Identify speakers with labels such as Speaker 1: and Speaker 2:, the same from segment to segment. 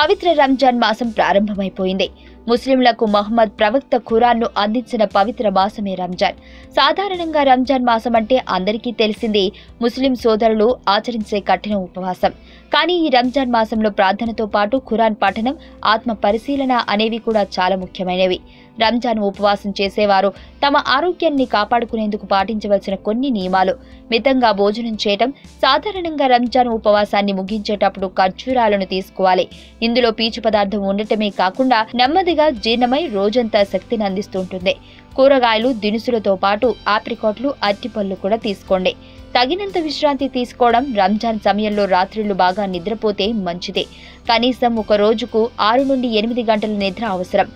Speaker 1: పవిత్ర రంజాన్ మాసం ప్రారంభమైపోయింది. ముస్లింలకు మహమ్మద్ ప్రవక్త ఖురాన్ను అందించిన పవిత్ర మాసమే రంజాన్. సాధారణంగా రంజాన్ మాసం అంటే అందరికీ తెలిసింది ముస్లిం సోదరులు ఆచరించే కఠిన ఉపవాసం. కానీ ఈ రంజాన్ మాసంలో ప్రార్థనతో పాటు ఖురాన్ పఠనం ఆత్మ పరిశీలన అనేవి కూడా చాలా ముఖ్యమైనవి. రంజాన్ ఉపవాసం చేసేవారు తమ ఆరోగ్యాన్ని కాపాడుకునేందుకు పాటించవలసిన కొన్ని నియమాలు. మితంగా భోజనం చేయటం సాధారణంగా రంజాన్ ఉపవాసాన్ని ముగించేటప్పుడు ఖర్జూరాలను తీసుకోవాలి. ఇందులో పీచు పదార్థం ఉండటమే కాకుండా నెమ్మదిగా జీర్ణమై రోజంతా శక్తిని అందిస్తుంటుంది. కూరగాయలు దినుసులతో పాటు ఆప్రికాట్లు అరటిపళ్ళు కూడా తీసుకోండి. తగినంత విశ్రాంతి తీసుకోవడం రంజాన్ సమయంలో రాత్రిళ్ళు బాగా నిద్రపోతే మంచిదే. కనీసం ఒక రోజుకు ఆరు నుండి ఎనిమిది గంటల నిద్ర అవసరం.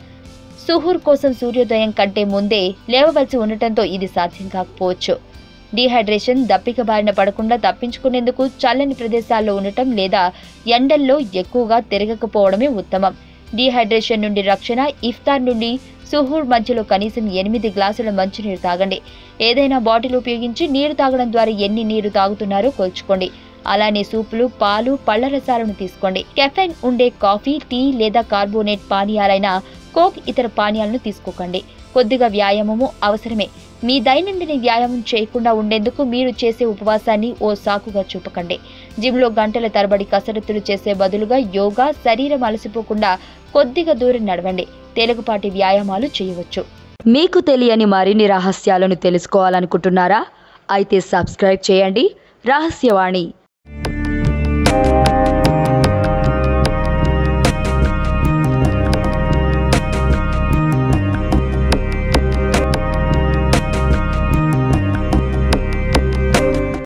Speaker 1: సుహూర్ కోసం సూర్యోదయం కంటే ముందే లేవవలసి ఉండటంతో ఇది సాధ్యం కాకపోవచ్చు. డీహైడ్రేషన్ దప్పిక బారిన పడకుండా తప్పించుకునేందుకు చల్లని ప్రదేశాల్లో ఉండటం లేదా ఎండల్లో ఎక్కువగా తిరగకపోవడమే ఉత్తమం. డీహైడ్రేషన్ నుండి రక్షణ ఇఫ్తార్ నుండి సుహూర్ మధ్యలో కనీసం ఎనిమిది గ్లాసుల మంచినీరు తాగండి. ఏదైనా బాటిల్ ఉపయోగించి నీరు తాగడం ద్వారా ఎన్ని నీరు తాగుతున్నారో కొల్చుకోండి. అలానే సూపులు పాలు పళ్ళ రసాలను తీసుకోండి. కెఫెన్ ఉండే కాఫీ టీ లేదా కార్బోనేట్ పానీయాలైన కోక్ ఇతర పానీయాలను తీసుకోకండి. కొద్దిగా వ్యాయామము అవసరమే. మీ దైనందిన వ్యాయామం చేయకుండా ఉండేందుకు మీరు చేసే ఉపవాసాన్ని ఓ సాకుగా చూపకండి. జిమ్లో గంటల తరబడి కసరత్తులు చేసే బదులుగా యోగా శరీరం అలసిపోకుండా కొద్దిగా దూరం నడవండి. తేలికపాటి వ్యాయామాలు చేయవచ్చు.
Speaker 2: మీకు తెలియని మరిన్ని రహస్యాలను తెలుసుకోవాలనుకుంటున్నారా? అయితే సబ్స్క్రైబ్ చేయండి. రహస్యవాణి.